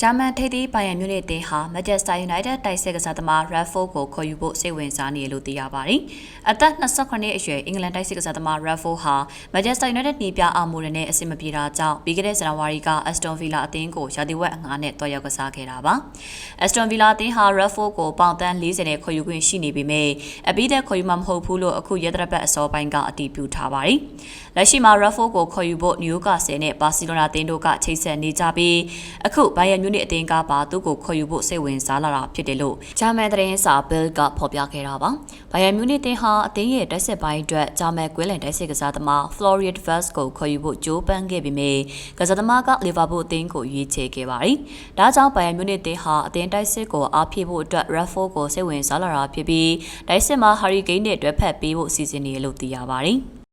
ဂျာမန်ထိပ်သီးဘိုင်ယန်မြူနစ်အသင်းဟာမန်ချက်စတာယူနိုက်တက်တိုက်စစ်ကစားသမားရက်ဖိုကိုခေါ်ယူဖို့စိတ်ဝင်စားနေတယ်လို့သိရပါတယ်။အသက်28အရွယ်အင်္ဂလန်တိုက်စစ်ကစားသမားရက်ဖိုဟာမန်ချက်စတာယူနိုက်တက်နေပြအာမိုရနဲ့အဆင်မပြေတာကြောင့်ပြီးခဲ့တဲ့ဇန်နဝါရီကအက်စတွန်ဗီလာအသင်းကိုရာသီဝက်အငှားနဲ့တွားရောက်ကစားခဲ့တာပါ။အက်စတွန်ဗီလာအသင်းဟာရက်ဖိုကိုပေါင်တန်း40နဲ့ခေါ်ယူခွင့်ရှိနေပေမဲ့အပြီးသက်ခေါ်ယူမှာမဟုတ်ဘူးလို့အခုရဲတရပတ်အစောပိုင်းကအတည်ပြုထားပါတယ်။လက်ရှိမှာရက်ဖိုကိုခေါ်ယူဖို့နယူကာဆယ်နဲ့ဘာစီလိုနာအသင်းတို့ကချိတ်ဆက်နေကြပြီးအခုဘိုင်ယန်မြူနစ်အသင်းကပါသူ့ကိုခေါ်ယူဖို့စိတ်ဝင်စားလာတာဖြစ်တယ်လို့ဂျာမန်သတင်းစာ Bill ကဖော်ပြခဲ့တာပါ။ဘိုင်ယန်မြူနစ်တင်ဟာအသင်းရဲ့တိုက်စစ်ပိုင်းအတွက်ဂျာမန်ကွင်းလန်တိုက်စစ်ကစားသမား Florian Wirtz ကိုခေါ်ယူဖို့ကြိုးပမ်းခဲ့ပေမဲ့ကစားသမားကလီဗာပူးအသင်းကိုရွေးချယ်ခဲ့ပါတယ်။ဒါကြောင့်ဘိုင်ယန်မြူနစ်တင်ဟာအသင်းတိုက်စစ်ကိုအားဖြည့်ဖို့အတွက် Raffo ကိုစိတ်ဝင်စားလာတာဖြစ်ပြီးတိုက်စစ်မှာ Harry Kane နဲ့တွဲဖက်ပေးဖို့စီစဉ်နေတယ်လို့သိရပါတယ်။